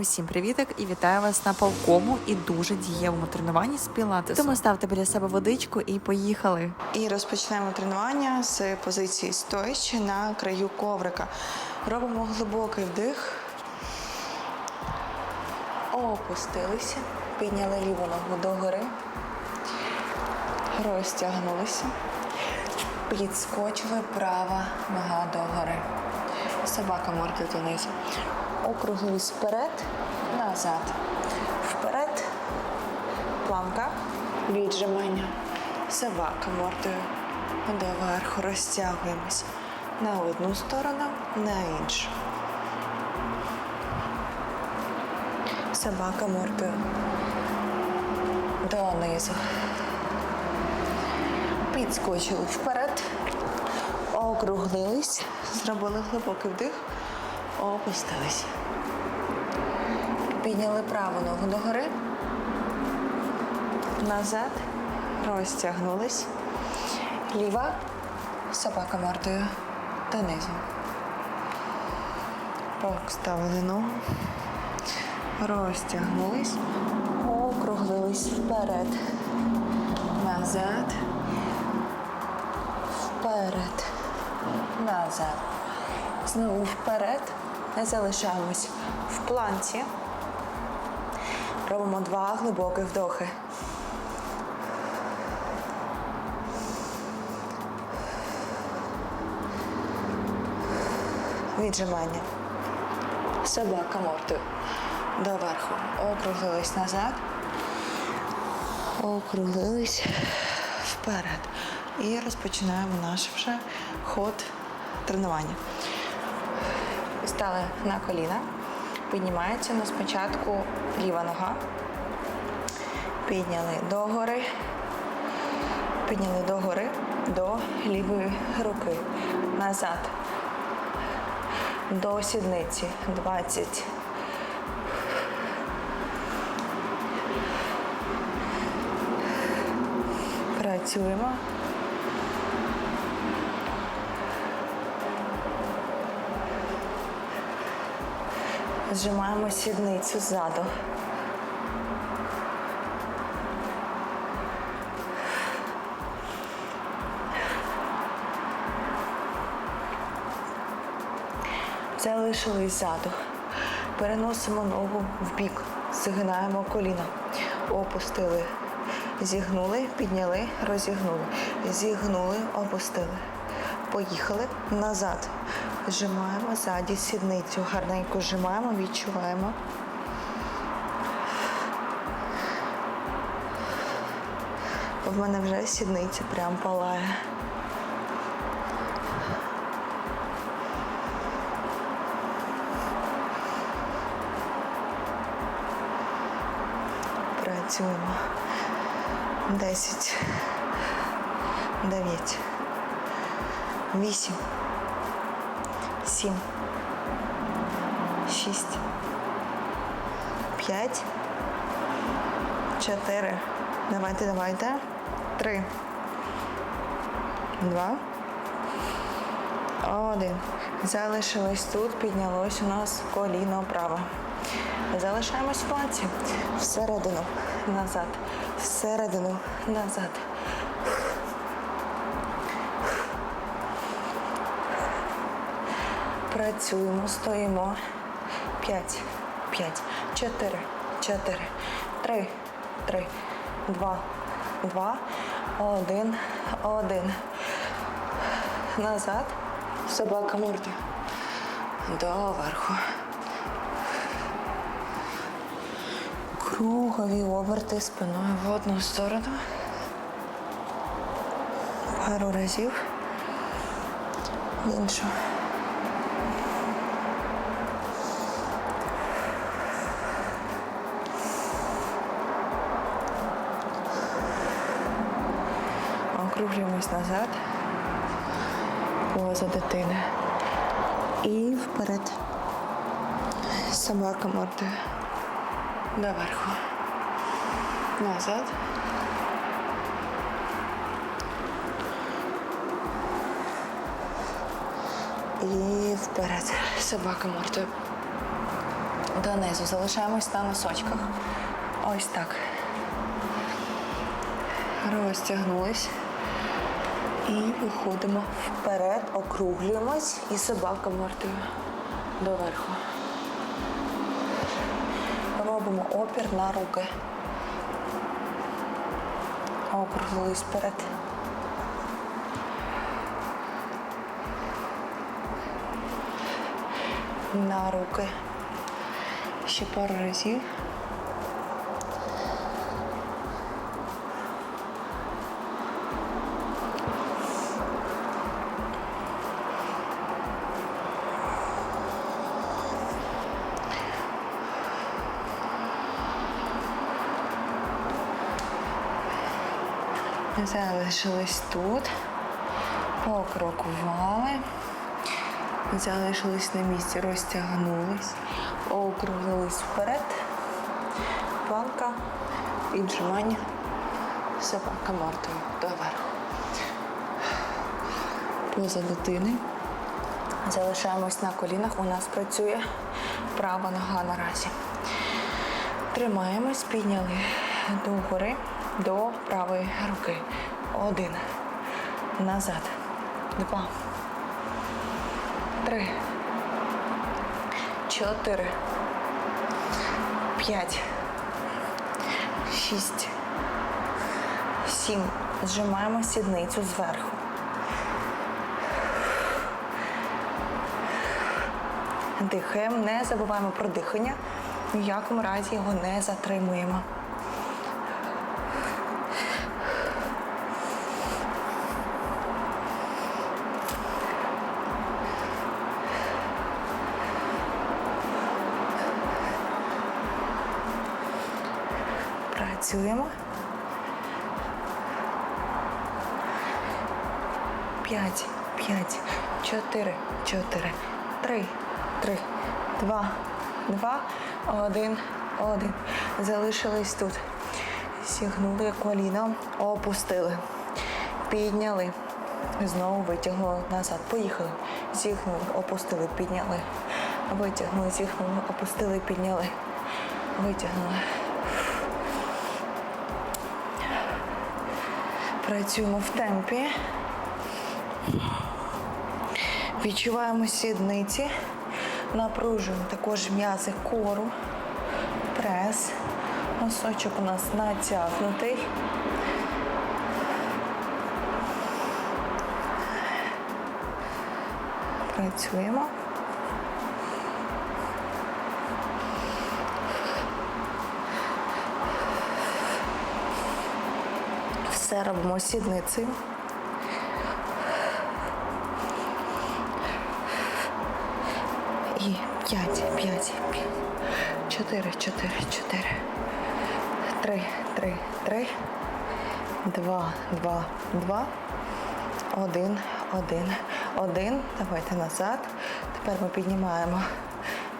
Усім привіток і вітаю вас на палкому і дуже дієвому тренуванні з пілатесу. Тому ставте біля себе водичку і поїхали. І розпочнемо тренування з позиції стоячи на краю коврика. Робимо глибокий вдих. Опустилися. Підняли ліву ногу догори. Розтягнулися. Підскочили права нога догори. Собака морди донизу. Округлились вперед, назад. Вперед. Планка. Віджимання. Собака мордою. Доверху розтягуємось на одну сторону, на іншу. Собака мордою. Донизу. Підскочили вперед. Округлились. Зробили глибокий вдих. Опустились. Підняли праву ногу догори. Назад. Розтягнулись. Ліва. Собака мордою. Донизу. Поставили ногу. Розтягнулись. Округлились вперед. Назад. Вперед. Назад. Знову вперед. Не залишаємось в планці. Робимо два глибоких вдохи. Віджимання. Собака мордою. Доверху. Округлились назад. Округлились вперед. І розпочинаємо наш вже ход тренування. Стали на коліна. Піднімається на спочатку ліва нога. Підняли догори. Підняли догори до лівої руки. Назад. До сідниці. 20. Працюємо. Зжимаємо сідницю ззаду. Залишились ззаду. Переносимо ногу в бік, згинаємо коліна. Опустили. Зігнули, підняли, розігнули. Зігнули, опустили. Поїхали назад. Зжимаємо ззаді сідницю. Гарненько зжимаємо, відчуваємо. В мене вже сідниця прям палає. Працюємо. Десять. Дев'ять. Вісім. Сім. Шість. П'ять. Чотири. Давайте, давайте. Три. Два. Один. Залишилось тут, піднялось у нас коліно праве. Залишаємось в планці. Всередину, назад. Всередину, назад. Працюємо, стоїмо. П'ять, п'ять, чотири, чотири, три, три, два, два, один, один. Назад. Собака морда. Доверху. Кругові оберти спиною в одну сторону. Пару разів. В іншу. Назад. Поза дитини. І вперед. Собака мордою. Доверху. Назад. І вперед. Собака мордою. Донизу залишаємось на носочках. Ось так. Розтягнулись. І виходимо вперед, округлюємось і собака мордою доверху. Робимо опір на руки. Округлились вперед. На руки. Ще пару разів. Залишились тут. Покрокували. Залишились на місці, розтягнулись, округлились вперед. Планка, віджимання, собака мордою доверху. Поза дитини. Залишаємось на колінах. У нас працює права нога наразі. Тримаємось, підняли догори до правої руки. Один. Назад. Два. Три. Чотири. П'ять. Шість. Сім. Зжимаємо сідницю зверху. Дихаємо, не забуваємо про дихання. Ні в якому разі його не затримуємо. Чотири, чотири, три, три, два, два, один, один. Залишились тут. Сігнули коліном, опустили. Підняли. Знову витягнули назад. Поїхали. Зігнули, опустили, підняли. Витягнули, зігнули, опустили, підняли. Витягнули. Працюємо в темпі. Відчуваємо сідниці. Напружуємо також м'язи кору. Прес. Носочок у нас натягнутий. Працюємо. Все робимо сідницею. І п'ять, п'ять. Чотири, чотири, чотири. Три, три, три. Два, два, два. Один, один, один. Давайте назад. Тепер ми піднімаємо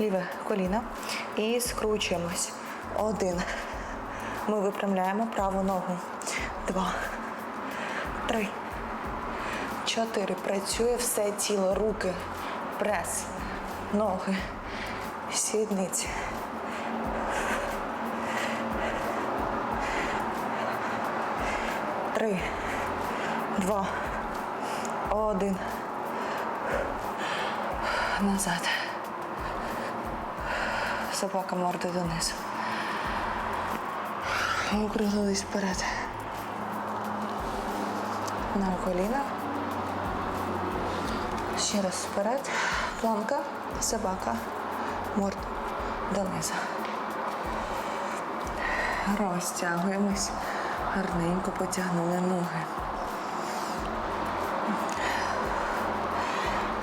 ліве коліно і скручуємось. Один. Ми випрямляємо праву ногу. Два. Три. Чотири. Працює все тіло, руки, прес, ноги, сідниці. Три, два, один. Назад. Собака морда донизу. Округлились вперед. На коліна. Ще раз вперед. Планка, собака, морд донизу. Розтягуємось. Гарненько потягнули ноги.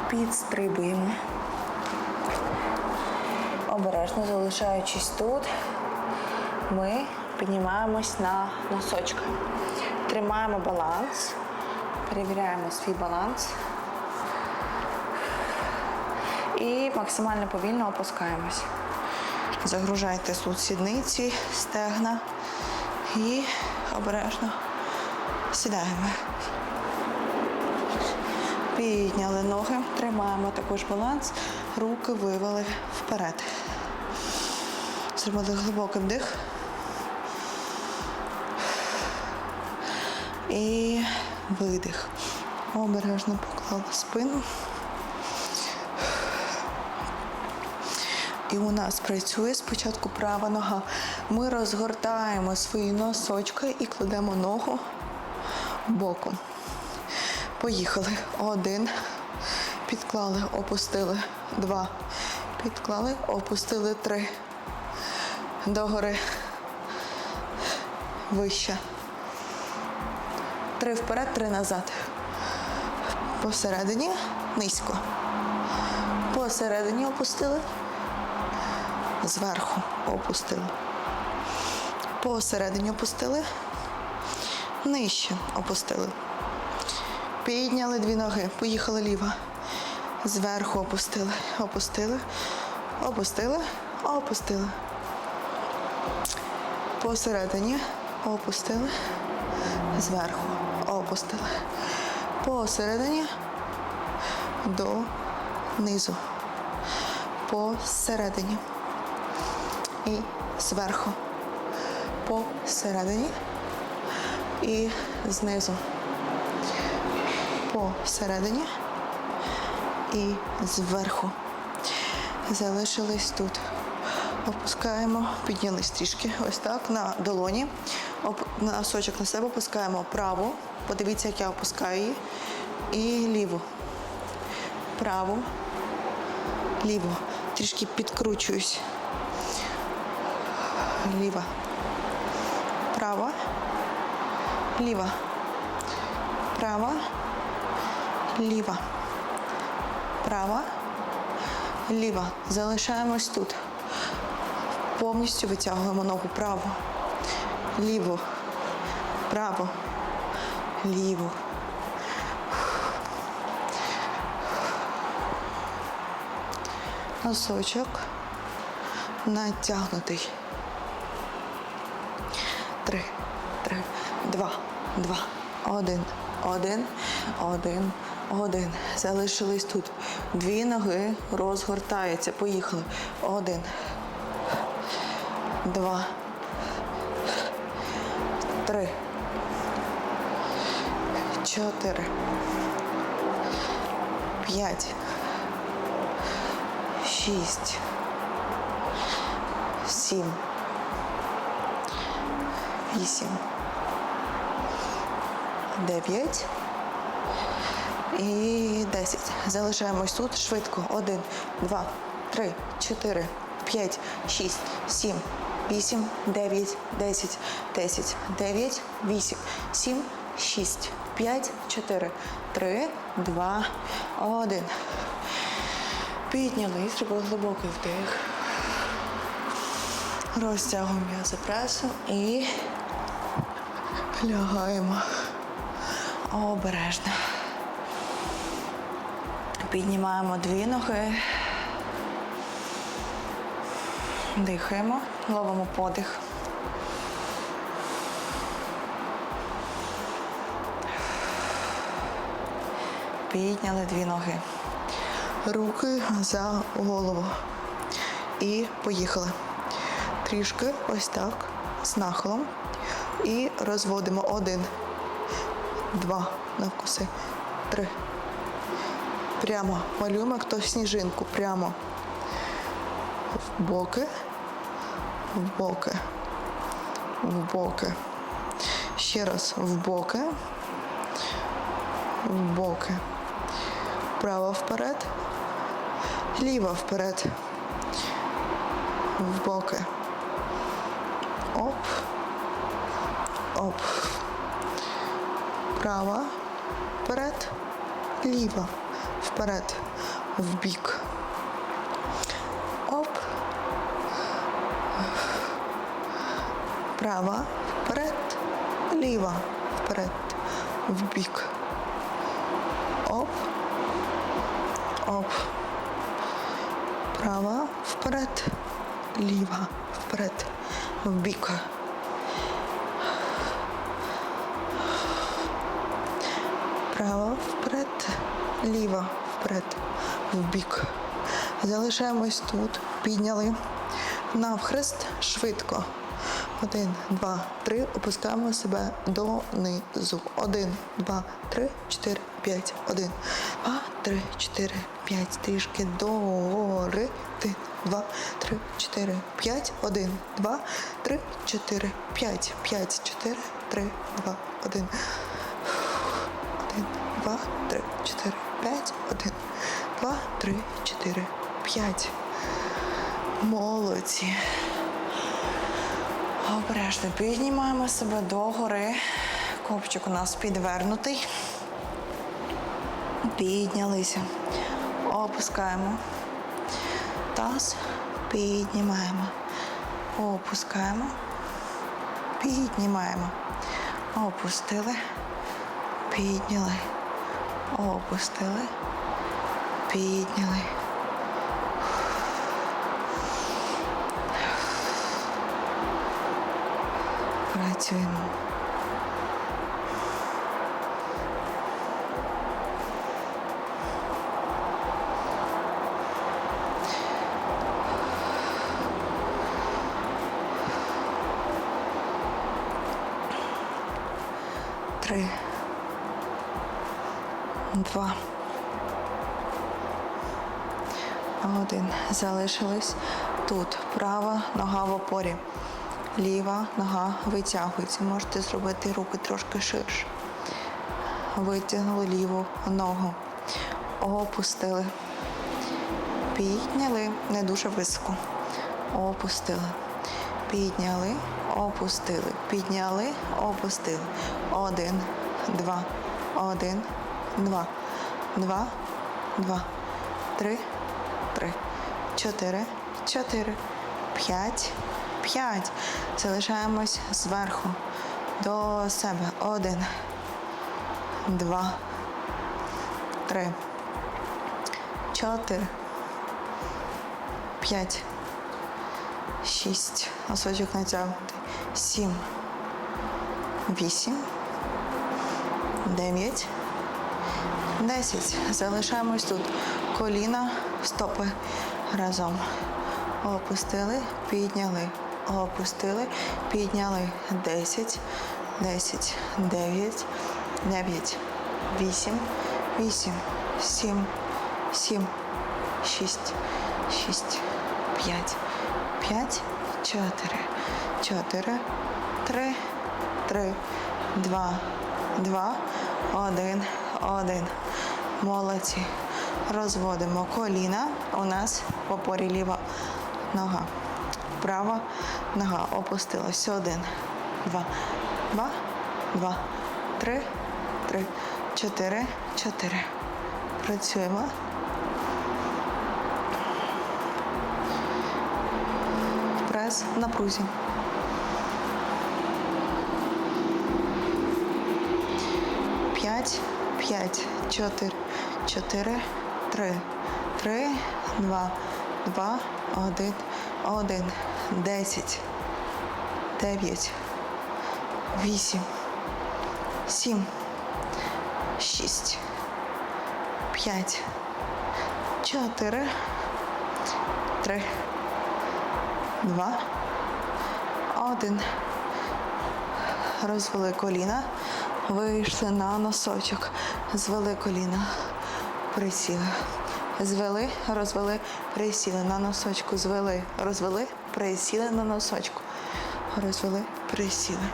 Підстрибуємо. Обережно залишаючись тут, ми піднімаємось на носочки. Тримаємо баланс, перевіряємо свій баланс і максимально повільно опускаємось. Загружайте тут сідниці, стегна і обережно сідаємо. Підняли ноги, тримаємо також баланс, руки вивели вперед. Зробили глибокий вдих. І видих. Обережно поклали спину. І у нас працює спочатку права нога. Ми розгортаємо свої носочки і кладемо ногу боком. Поїхали. Один. Підклали, опустили. Два. Підклали, опустили. Три. Догори. Вище. Три вперед, три назад. Посередині низько. Посередині опустили. Зверху опустили. Посередині опустили. Нижче опустили. Підняли дві ноги. Поїхали ліво. Зверху опустили. Опустили. Опустили. Опустили. Посередині опустили. Зверху опустили. Посередині до низу. Посередині. І зверху. Посередині. І знизу. Посередині. І зверху. Залишились тут. Опускаємо, піднялись трішки. Ось так на долоні. Оп- Носочок на себе опускаємо праву. Подивіться, як я опускаю її. І ліву. Праву. Ліву. Трішки підкручуюсь. Ліва. Права. Ліва. Права. Ліва. Права. Ліва. Залишаємось тут. Повністю витягуємо ногу праву. Ліву. Право. Ліву. Носочок натягнутий. Три, три, два, два, один, один, один, один. Залишились тут. Дві ноги розгортаються. Поїхали. Один. Два. Три. Чотири. П'ять. Шість. Сім. Вісім. Дев'ять. І десять. Залишаємось тут швидко. Один, два, три, чотири, п'ять, шість, сім, вісім, дев'ять, десять, десять, дев'ять, вісім, сім, шість, п'ять, чотири, три, два, один. Підняли, зробили глибокий вдих. Розтягуємо м'язи пресу і лягаємо обережно. Піднімаємо дві ноги. Дихаємо, ловимо подих. Підняли дві ноги. Руки за голову. І поїхали. Трішки ось так, з нахилом. І розводимо один, два навкуси, три. Прямо малюємо як то сніжинку. Прямо. В боки, в боки, в боки. Ще раз в боки, в боки. Право вперед, ліво вперед, в боки. Оп, оп. Права, вперед, ліва, вперед, в бік. Оп. Права, вперед, ліва, вперед, в бік. Оп. Оп. Права, вперед, ліва, вперед, в бік. Право, вперед, ліво, вперед, в бік. Залишаємось тут, підняли. Навхрест швидко. Один, два, три. Опускаємо себе донизу. Один, два, три, чотири, п'ять. Один, два, три, чотири, п'ять. Трішки догори. Один, два, три, чотири, п'ять. Один, два, три, чотири, п'ять. П'ять, чотири, три, два, один. Один, два, три, чотири, п'ять. Один, два, три, чотири, п'ять. Молодці. Обережно піднімаємо себе догори. Копчик у нас підвернутий. Піднялися. Опускаємо. Таз. Піднімаємо. Опускаємо. Піднімаємо. Опустили. Підняли. Опустили. Підняли. Працюємо. Два. Один. Залишились тут. Права нога в опорі. Ліва нога витягується. Можете зробити руки трошки ширше. Витягнули ліву ногу. Опустили. Підняли. Не дуже високо. Опустили. Підняли, опустили. Підняли, опустили. Один, два, один, два, два, два, три, три, чотири, чотири, п'ять, п'ять. Залишаємось зверху. До себе. Один, два, три, чотири, п'ять, шість. Носочок натягнутий. Сім, вісім, дев'ять, десять. Залишаємось тут. Коліна, стопи разом. Опустили, підняли. Опустили, підняли. Десять, десять, дев'ять, дев'ять, вісім, вісім, сім, сім, шість, шість, п'ять, п'ять, чотири, чотири, три, три, два, два, один, один. Молодці. Розводимо коліна. У нас в опорі ліва нога. Права нога опустилась. Один, два, два, два, три, три, чотири, чотири. Працюємо. Прес в напрузі. П'ять, п'ять, чотири, чотири, три, три, два, два, один, один, десять, дев'ять, вісім, сім, шість, п'ять, чотири, три, два, один. Розвели коліна, вийшли на носочок, звели коліна, присіли. Звели, розвели, присіли на носочку, звели, розвели, присіли на носочку. Розвели, присіли.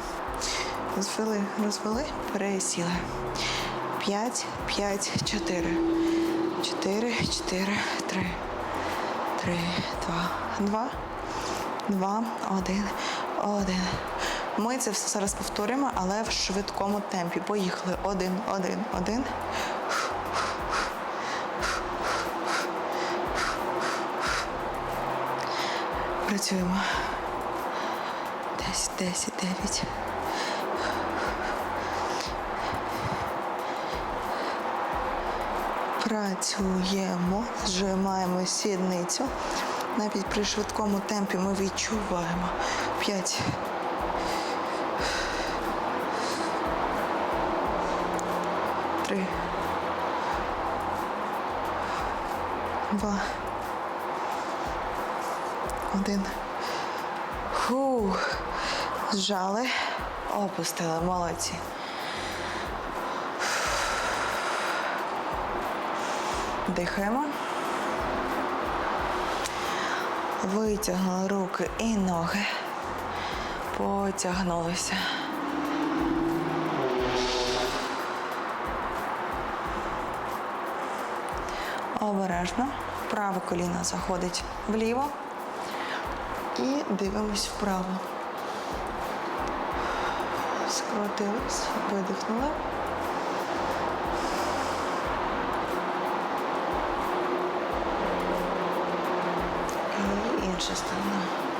Звели, розвели, присіли. П'ять, п'ять, чотири. Чотири, чотири, три. Три, два, два, два, один, один. Ми це все зараз повторюємо, але в швидкому темпі. Поїхали. Один, один, один. Працюємо. Десять, десять, дев'ять. Працюємо, зжимаємо сідницю. Навіть при швидкому темпі ми відчуваємо. П'ять. Три. Два. Зжали, опустили, молодці. Дихаємо. Витягнули руки і ноги. Потягнулися. Обережно. Праве коліно заходить вліво. І дивимось вправо. Скрутились, видихнула. І інша сторона.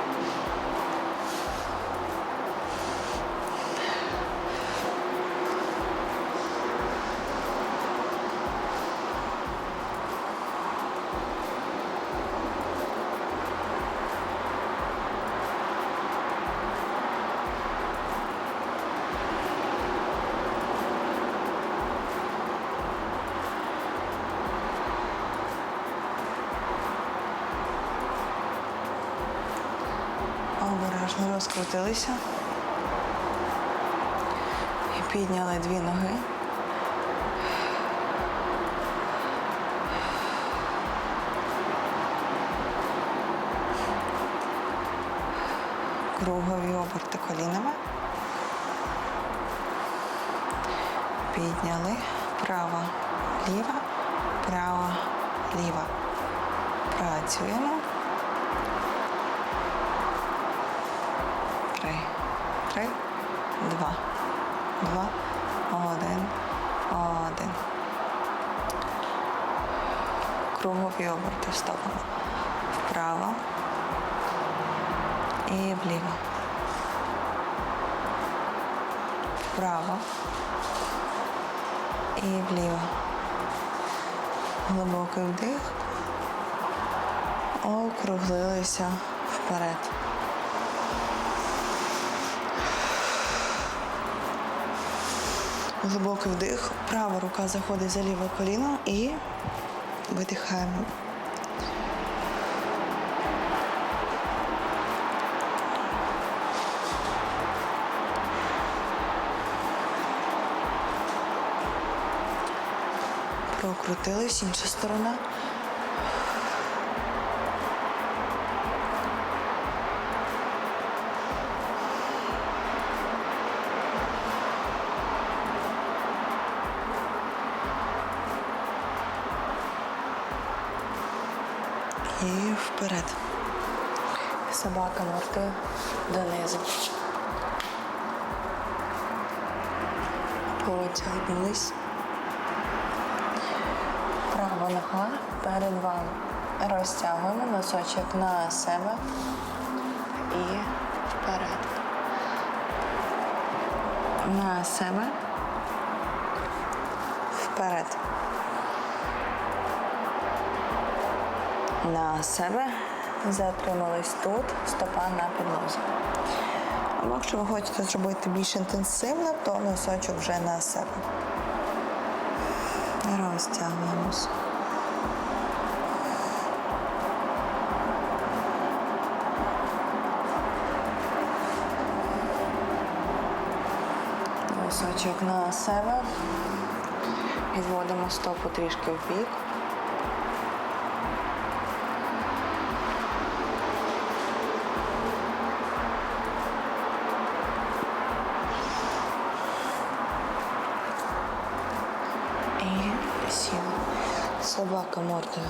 Розкрутилися. І підняли дві ноги. Кругові оберти колінами. Підняли. Права, ліва, права, ліва. Працюємо. Два, один, один. Кругові оберти стопами. Вправо і вліво. Вправо і вліво. Глибокий вдих. Округлилися вперед. Глибокий вдих, права рука заходить за ліве коліно і видихаємо. Прокрутились, інша сторона. І вперед. Собака мордою донизу. Потягнулись. Права нога перед вами. Розтягуємо носочок на себе і вперед. На себе. Вперед. На себе, затримались тут, стопа на підлозі. Або якщо ви хочете зробити більш інтенсивно, то носочок вже на себе. Розтягуємось. Носочок на себе. Відводимо стопу трішки в бік. Мордою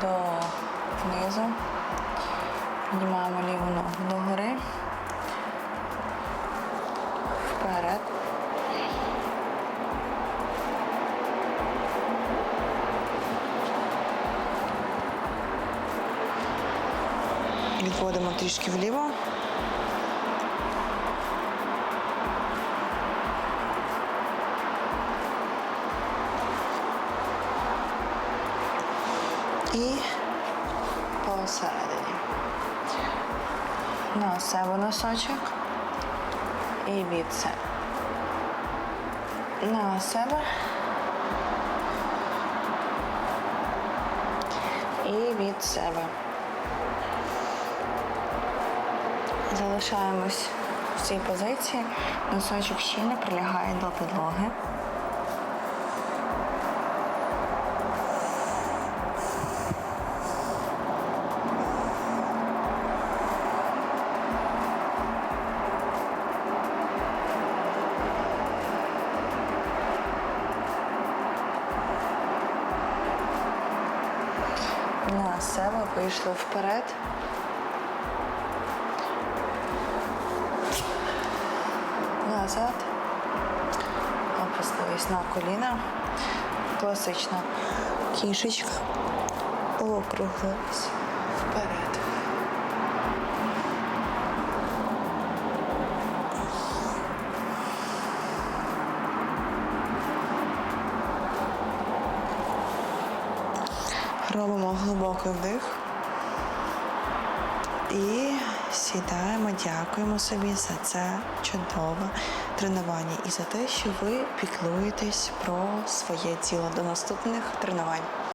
донизу. Піднімаємо ліву ногу догори. Вперед. Відводимо трішки вліво. І посередині. На себе носочок і від себе. На себе. І від себе. Залишаємось в цій позиції. Носочок щільно прилягає до підлоги. На себе вийшли вперед. Назад. Опустились на коліна. Класична кішечка. Округлились глибокий вдих. І сідаємо, дякуємо собі за це чудове тренування і за те, що ви піклуєтесь про своє тіло до наступних тренувань.